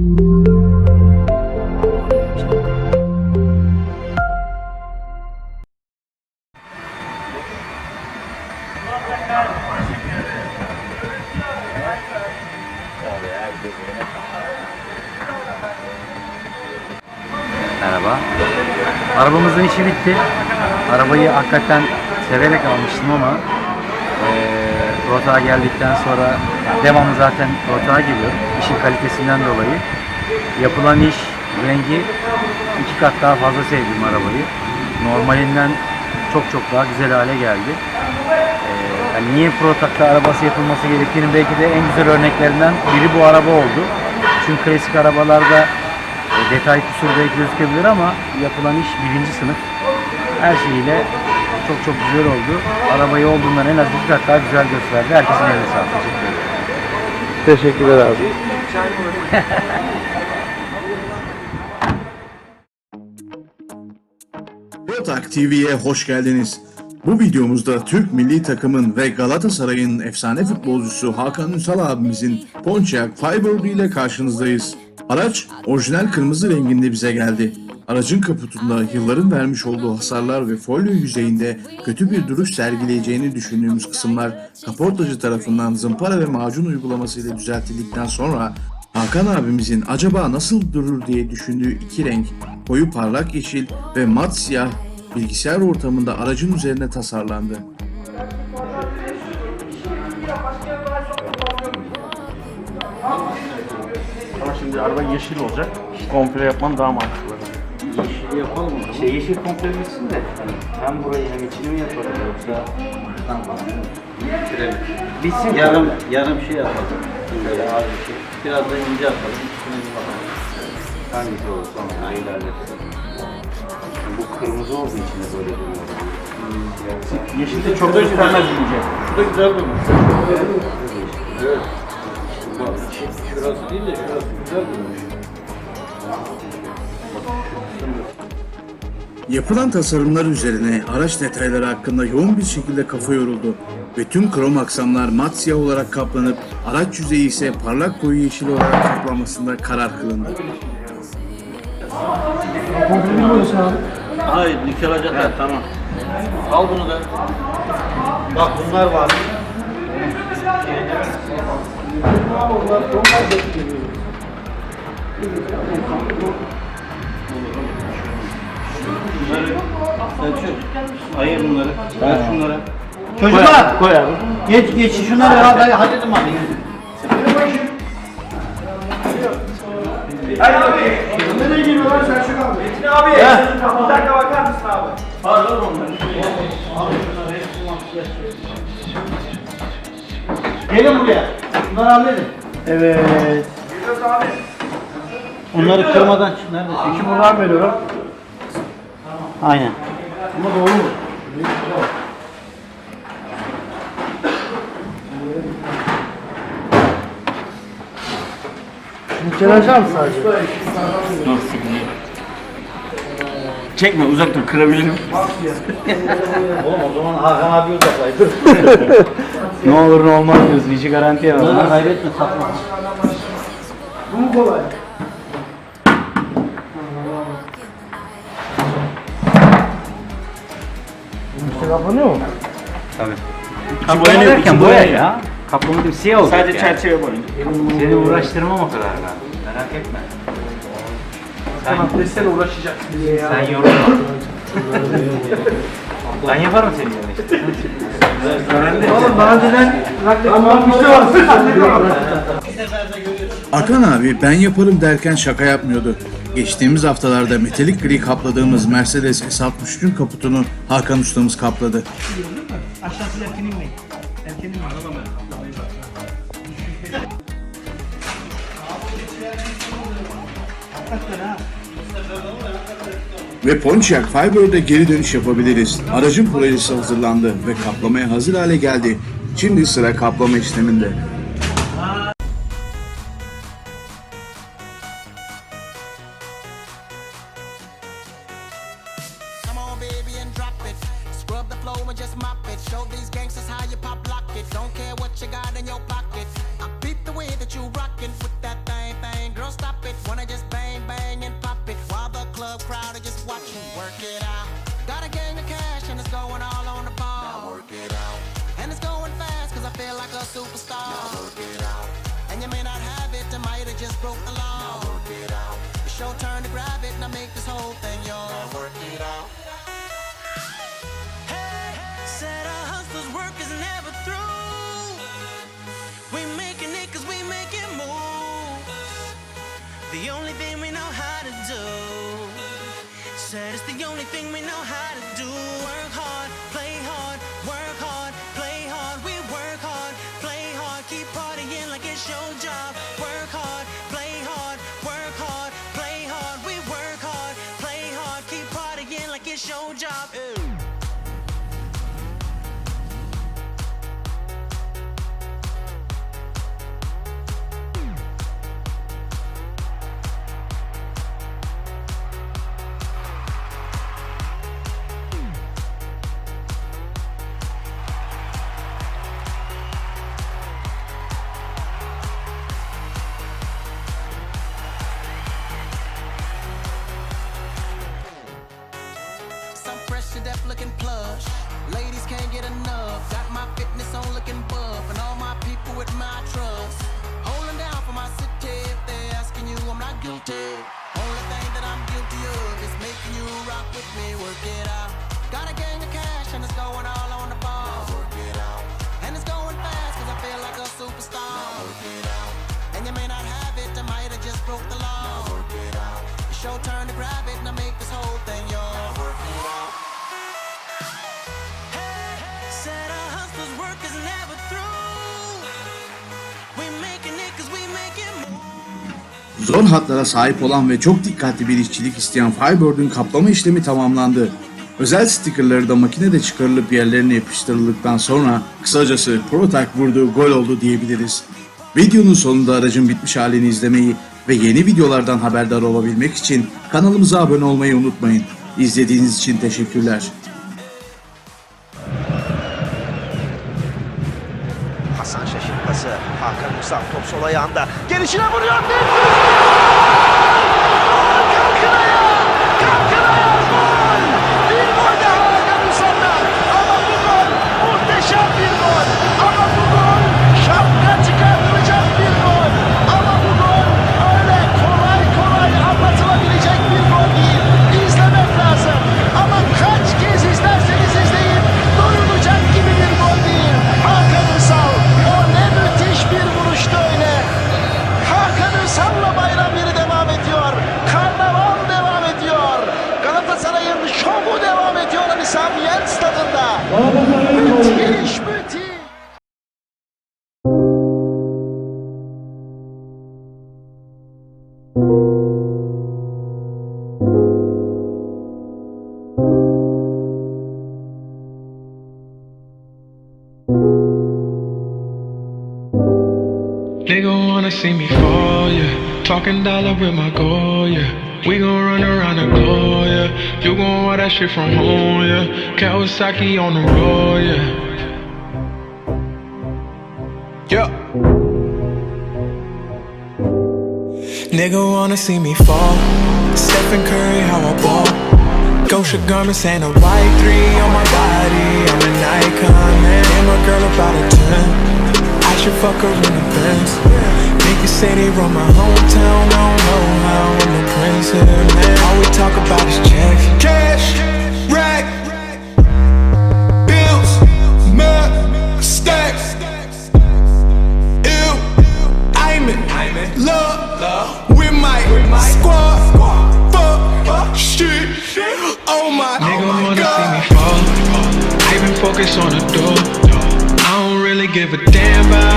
Merhaba. Arabamızın işi bitti. Arabayı hakikaten severek almıştım ama Rotağa geldikten sonra devamlı zaten Rotağa geliyor. İşin kalitesinden dolayı. Yapılan iş, rengi iki kat daha fazla sevdim arabayı. Normalinden çok çok daha güzel hale geldi. Eee, yani niye Protak'ta arabası yapılması gerektiğinin belki de en güzel örneklerinden biri bu araba oldu. Çünkü klasik arabalarda e, detay kusur belki gözükebilir ama yapılan iş birinci sınıf. Her şeyiyle çok çok güzel oldu. Arabayı olduğundan en az iki kat daha güzel gösterdi. Herkesin eline sağlık. Teşekkür ederim. Teşekkürler abi. Protak TV'ye hoş geldiniz. Bu videomuzda Türk milli takımın ve Galatasaray'ın efsane futbolcusu Hakan Ünsal abimizin Pontiac Firebird ile karşınızdayız. Araç orijinal kırmızı renginde bize geldi. Aracın kaputunda yılların vermiş olduğu hasarlar ve folyo yüzeyinde kötü bir duruş sergileyeceğini düşündüğümüz kısımlar kaportacı tarafından zımpara ve macun uygulamasıyla düzeltildikten sonra Hakan abimizin acaba nasıl durur diye düşündüğü iki renk koyu parlak yeşil ve mat siyah bilgisayar ortamında aracın üzerine tasarlandı. Şimdi araba yeşil olacak. Komple yapman daha mantıklı. Yeşil yapalım mı? Şey yeşil komple bitsin de hani hem burayı hem içini mi yapalım yoksa tamam. Bitsin Yarım, yarım şey yapalım. Böyle az bir şey. Biraz da ince yapalım. Üstüne bir bakalım. Hangisi olur sonra ilerleriz. Bu kırmızı olduğu için de böyle duruyor. Yeşil de çok göstermez ince. Şu da güzel durmuş. Evet. Evet. Şurası değil de şurası güzel durmuş. Yapılan tasarımlar üzerine araç detayları hakkında yoğun bir şekilde kafa yoruldu ve tüm krom aksamlar mat siyah olarak kaplanıp araç yüzeyi ise parlak koyu yeşil olarak kaplanmasında karar kılındı. Hayır, dikilecekler tamam. Al bunu da. Bak bunlar var. Bunları Selçuk, ayır bunları. Ver şunları. Çocuklar, Koy abi. geç geç şunları ya ben halledim abi. Nereye geliyorlar Selçuk abi? Metin abi. Bir dakika bakar mısın abi? Pardon onları. Gelin buraya. Bunları halledin. Evet. Geliyoruz abi. Onları kırmadan çık. Neredesin? İki buradan veriyorum. Aynen. Ama doğru mu? Çevireceğim sadece. Çekme uzak dur kırabilirim. Oğlum o zaman Hakan abi uzaklaydı. ne olur ne olmaz diyorsun işi garantiye al. Bunları kaybetme satma. Bu mu kolay? İşte kapanıyor mu? Tabii. Kaplama derken boya ya. Kaplama değil siyah olacak Sadece yani. çerçeve boyunca. Seni uğraştırmam o kadar ben. Merak etme. Sen, Sen uğraşacaksın. sen yorulma. ben yaparım senin yerine işte. Hakan abi ben yaparım derken şaka yapmıyordu. Geçtiğimiz haftalarda metalik gri kapladığımız Mercedes S63'ün kaputunu Hakan ustamız kapladı. Aşağısı? Ve Pontiac Firebird'e geri dönüş yapabiliriz. Aracın projesi hazırlandı ve kaplamaya hazır hale geldi. Şimdi sıra kaplama işleminde. Rockin' with that thing, thing. Girl, stop it. just broke the law. Now work it out. It's your turn to grab it and I make this whole thing yours. Now work it out. Hey, said a hustler's work is never through. We making it cause we making moves. The only thing we know how to do. Said it's the only thing we know how to do. Looking plush. Ladies can't get enough. Got my fitness on looking buff. And all my people with my trust. Holding down for my city. If they're asking you, I'm not guilty. Only thing that I'm guilty of is making you rock with me. Work it out. Got a gang of cash and it's going on Zor hatlara sahip olan ve çok dikkatli bir işçilik isteyen Firebird'ün kaplama işlemi tamamlandı. Özel stikerleri de makinede çıkarılıp yerlerine yapıştırıldıktan sonra kısacası Protak vurdu gol oldu diyebiliriz. Videonun sonunda aracın bitmiş halini izlemeyi ve yeni videolardan haberdar olabilmek için kanalımıza abone olmayı unutmayın. İzlediğiniz için teşekkürler. Ünsal top sol ayağında. Gelişine vuruyor. Kalkın Nigga wanna see me fall, yeah. Talking dollar with my goal, yeah. We gon' run around the globe, yeah. You gon' want that shit from home, yeah. Kawasaki on the road, yeah. Yeah. Nigga wanna see me fall. Stephen Curry, how I ball. Gosha garments and a white three on my body. I'm an icon, man. And my girl about a 10. Should fuck her in the Benz. Niggas say they run my hometown. I don't know how I'm the prince here, man. All we talk about is checks. Cash, rack, bills, mad, stacks. Ew, I'm in love with my squad. Fuck, shit. Oh my Nigga oh my wanna God. see me fall. I been focused on the door. I don't really give a damn about